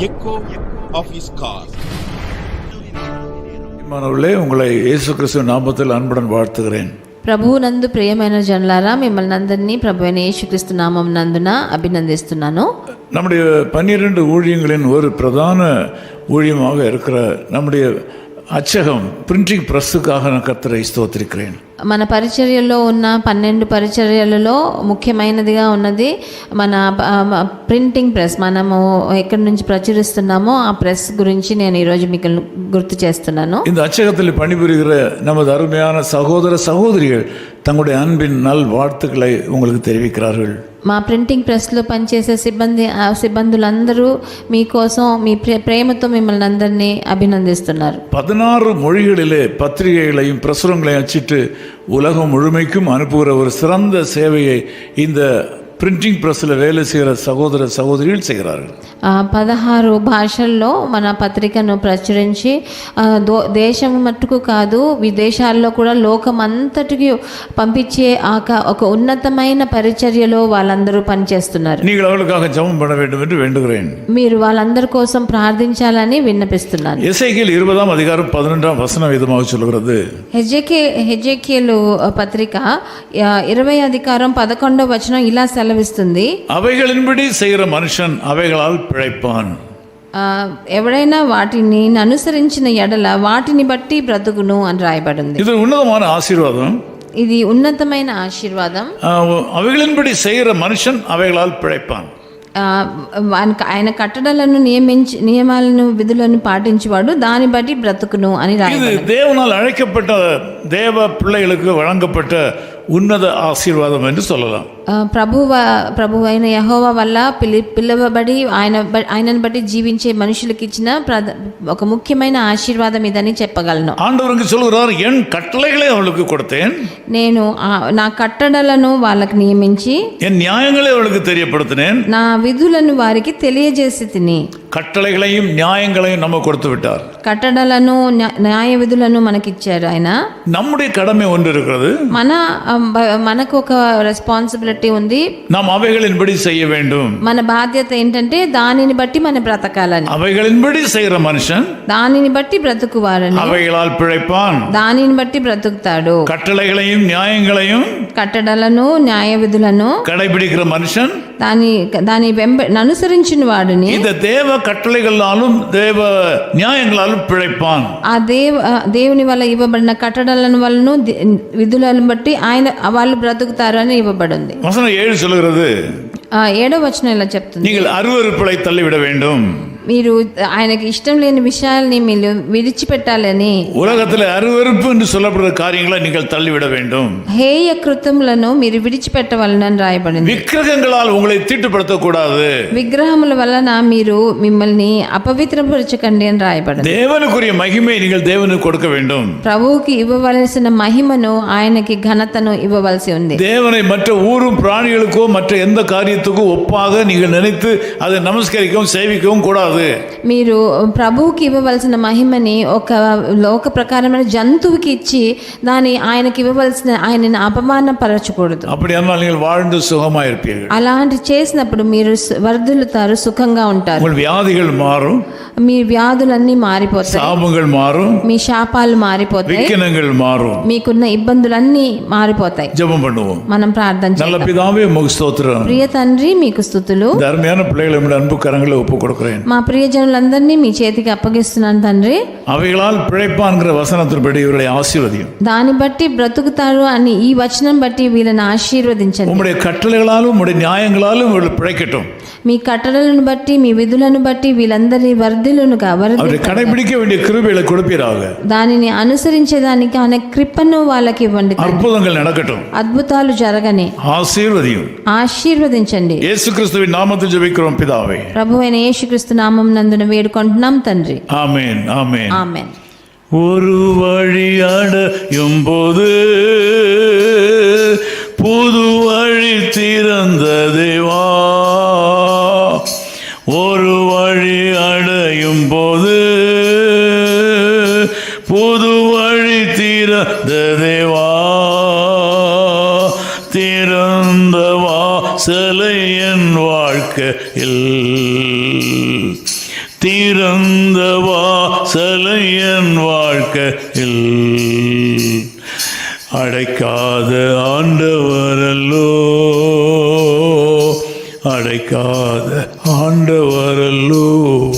echo of his call. மாணவர்களே உங்களை இயேசு கிறிஸ்துவ நாமத்தில் அன்புடன் வாழ்த்துகிறேன் ప్రభువునందు ప్రియమైన జనులారా మిమ్మల్ని అందరినీ ప్రభు అయిన యేసుక్రీస్తు నామం నందున అభినందిస్తున్నాను நம்முடைய பன்னிரண்டு ஊழியங்களின் ஒரு பிரதான ஊழியமாக இருக்கிற நம்முடைய அச்சகம் பிரிண்டிங் ப்ரெஸ்ஸுக்காக நான் கர்த்தரை ஸ்தோத்திரிக்கிறேன் మన పరిచర్యలో ఉన్న పన్నెండు పరిచర్యలలో ముఖ్యమైనదిగా ఉన్నది మన ఆ, ప్రింటింగ్ ప్రెస్ మనము ఎక్కడి నుంచి ప్రచురిస్తున్నామో ఆ ప్రెస్ గురించి నేను ఈరోజు మీకు గుర్తు చేస్తున్నాను இந்த அச்சகத்தில் பணிபுரிகிற நமது அருமையான சகோதர சகோதரிகள் தங்களுடைய அன்பின் நல் வாழ்த்துக்களை உங்களுக்கு தெரிவிக்கிறார்கள் మా ప్రింటింగ్ ప్రెస్లో పనిచేసే సిబ్బంది ఆ సిబ్బందులందరూ మీకోసం మీ ప్రే ప్రేమతో మిమ్మల్ని అందరినీ అభినందిస్తున్నారు பதினாறு மொழிகளிலே பத்திரிகைகளையும் பிரசுரங்களையும் அச்சிட்டு உலகம் முழுமைக்கும் அனுப்புகிற ஒரு சிறந்த சேவையை இந்த பிரிண்டிங் ப்ரெஸ்ஸில் வேலை செய்கிற சகோதர சகோதரிகள் செய்கிறார்கள் ఆ, పదహారు భాషల్లో మన పత్రికను ప్రచురించి ఆ, దో దేశం మట్టుకు కాదు విదేశాల్లో కూడా లోకం అంతటికి పంపించే ఆ క- ఒక ఉన్నతమైన పరిచర్యలో వాళ్ళందరూ పనిచేస్తున్నారు நீங்கள் அவர்களுக்காக ஜெபம் பண்ண வேண்டும் என்று வேண்டுகிறேன் మీరు వాళ్ళందరి కోసం ప్రార్థించాలని విన్నపిస్తున్నాను எசைக்கியல் இருபதாம் அதிகாரம் பதினொன்றாம் வசனம் விதமாக சொல்கிறது హెజెకే హెజెకియలు పత్రిక ఆ, ఇరవై అధికారం పదకొండవ వచనం ఇలా సెలవిస్తుంది அவைகளின்படி செய்கிற மனுஷன் அவைகளால் பிழைப்பான் ఆ, ఎవడైనా వాటిని అనుసరించిన ఎడల వాటిని బట్టి బ్రతుకును అని రాయబడింది இது உன்னதமான ஆசீர்வாதம் ఇది ఉన్నతమైన ఆశీర్వాదం ஆஹ், அவைகளின்படி செய்கிற மனுஷன் அவைகளால் பிழைப்பான் ఆ, వానికి- ఆయన కట్టడలను నియమించి నియమాలను విధులను పాటించేవాడు దాన్ని బట్టి బ్రతుకును అని இது రాయబడింది தேவனால் அழைக்கப்பட்ட தேவ பிள்ளைகளுக்கு வழங்கப்பட்ட உன்னத ஆசீர்வாதம் என்று சொல்லலாம் ఆ, ప్రభు ప్రభు అయిన యహోవా వల్ల పిలి పిలువబడి ఆయన బ- ఆయనను బట్టి జీవించే మనుషులకు ఇచ్చిన ప్రధ ఒక ముఖ్యమైన ఆశీర్వాదం ఇదని చెప్పగలను ஆண்டவருக்கு சொல்கிறார் என் கட்டளைகளை அவளுக்கு கொடுத்தேன் నేను ఆ- నా కట్టడలను వాళ్ళకి నియమించి என் நியாயங்களை அவளுக்கு தெரியப்படுத்தினேன் నా విధులను వారికి తెలియజేసి తిని கட்டளைகளையும் நியாயங்களையும் நம்ம கொடுத்து விட்டார் కట్టడలను న్యా- న్యాయ విధులను మనకిచ్చారు ఆయన நம்முடைய கடமை ஒன்று இருக்கிறது మన ఆ, బ- మనకు ఒక రెస్పాన్సిబిలిటీ బట్టి ఉంది నా అవేగలిని బడి செய்ய வேண்டும் మన బాధ్యత ఏంటంటే దానిని బట్టి మన బ్రతకాలని అవేగలిని బడి చేయற మనుషన్ దానిని బట్టి బ్రతుకువారని అవేగలాల్ పిழைపాన్ దానిని బట్టి బ్రతుకుతాడు కట్టలగలయం న్యాయంగలయం కట్టడలను న్యాయ విధులను కడైపిడికిற మనుషన్ దాని దాని వెంబ అనుసరించిన వాడిని இந்த దేవ கட்டளைகளாலும் தேவ நியாயங்களாலும் பிழைப்பான் ఆ దేవ దేవుని వల్ల ఇవ్వబడిన కట్టడలను వలన విధులను బట్టి ఆయన వాళ్ళు బ్రతుకుతారని ఇవ్వబడింది வசனம் ஏழு சொல்லுகிறது ఆ ఏడో వచనం ఇలా చెప్తుంది நீங்கள் அருவருப்புகளை தள்ளிவிட வேண்டும் మీరు ఆయనకి ఇష్టం లేని విషయాల్ని మీరు విడిచిపెట్టాలని உலகத்தில் அருவருப்பு என்று சொல்லப்படுற காரியங்களை நீங்கள் தள்ளிவிட வேண்டும் హేయ కృతములను మీరు విడిచిపెట్టవలనని రాయబడింది விக்கிரகங்களால் உங்களை தீட்டுப்படுத்தக்கூடாது విగ్రహముల వలన మీరు మిమ్మల్ని అపవిత్రపరచకండి అని రాయబడింది தேவனுக்குரிய மகிமை நீங்கள் தேவனுக்கு கொடுக்க வேண்டும் ప్రభువుకి ఇవ్వవలసిన మహిమను ఆయనకి ఘనతను ఇవ్వవలసి ఉంది தேவனை மற்ற ஊரும் பிராணிகளுக்கோ மற்ற எந்த காரியத்துக்கும் ஒப்பாக நீங்கள் நினைத்து அதை நமஸ்கரிக்கவும் சேவிக்கவும் கூடாது మీరు ప్రభువుకి ఇవ్వవలసిన మహిమని ఒక లోక ప్రకారమైన జంతువుకి ఇచ్చి దాని ఆయనకి ఇవ్వవలసిన ఆయనని అపమానపరచకూడదు அப்படியானால் நீங்கள் வாழ்ந்து சுகமாக இருப்பீர்கள் అలాంటి చేసినప్పుడు మీరు సు- వర్ధిల్లుతారు సుఖంగా ఉంటారు உங்கள் வியாதிகள் மாறும் మీ వ్యాధులన్నీ మారిపోతాయి சாபங்கள் மாறும் మీ శాపాలు మారిపోతాయి விக்கினங்கள் மாறும் మీకున్న ఇబ్బందులన్నీ మారిపోతాయి ஜெபம் பண்ணுவோம் మనం ప్రార్థన நல்ல చేద్దాం பிதாவே உமக்கு ஸ்தோத்திரம் ప్రియ తండ్రి మీకు స్థుతులు இந்த அருமையான பிள்ளைகளை உங்களுடைய அன்பு கரங்களை ஒப்பு கொடுக்கிறேன் మా ప్రియజనులందరినీ మీ చేతికి అప్పగిస్తున్నాను తండ్రి அவைகளால் பிழைப்பான்கிற வசனத்தின்படி இவர்களை ஆசீர்வதியும் దాన్ని బట్టి బ్రతుకుతారు అని ఈ వచనం బట్టి వీళ్ళని ఆశీర్వదించండి உம்முடைய கட்டளைகளாலும் உம்முடைய நியாயங்களாலும் இவர்கள் பிழைக்கட்டும் మీ కట్టడలను బట్టి మీ విధులను బట్టి వీళ్ళందరి వర్ధిలునుగా వరది அவரை கடைபிடிக்க வேண்டிய கிருபைகளை கொடுப்பீராக దానిని అనుసరించేదానికి అనే కృపను వాళ్ళకి ఇవ్వండి తండ్రి. அற்புதங்கள் நடக்கட்டும் అద్భుతాలు జరగని ஆசீர்வதியும் ఆశీర్వదించండి இயேசு கிறிஸ்துவின் நாமத்தில் ஜெபிக்கிறோம் பிதாவே ప్రభు అయిన యేసుక్రీస్తు నామం నందున వేడుకుంటున్నాం తండ్రి ஆமென் ஆமென் ఆమెన్ ஒரு வழி அடையும் போது புது வழி திறந்த தேவா ஒரு வழி அடையும் போது புது வழி திறந்த தேவா திறந்த வாசலை என் வாழ்க்கையில் திறந்த வாசலையன் வாழ்க்கையில் அடைக்காத ஆண்டவரல்லோ. அடைக்காத ஆண்டவரல்லோ.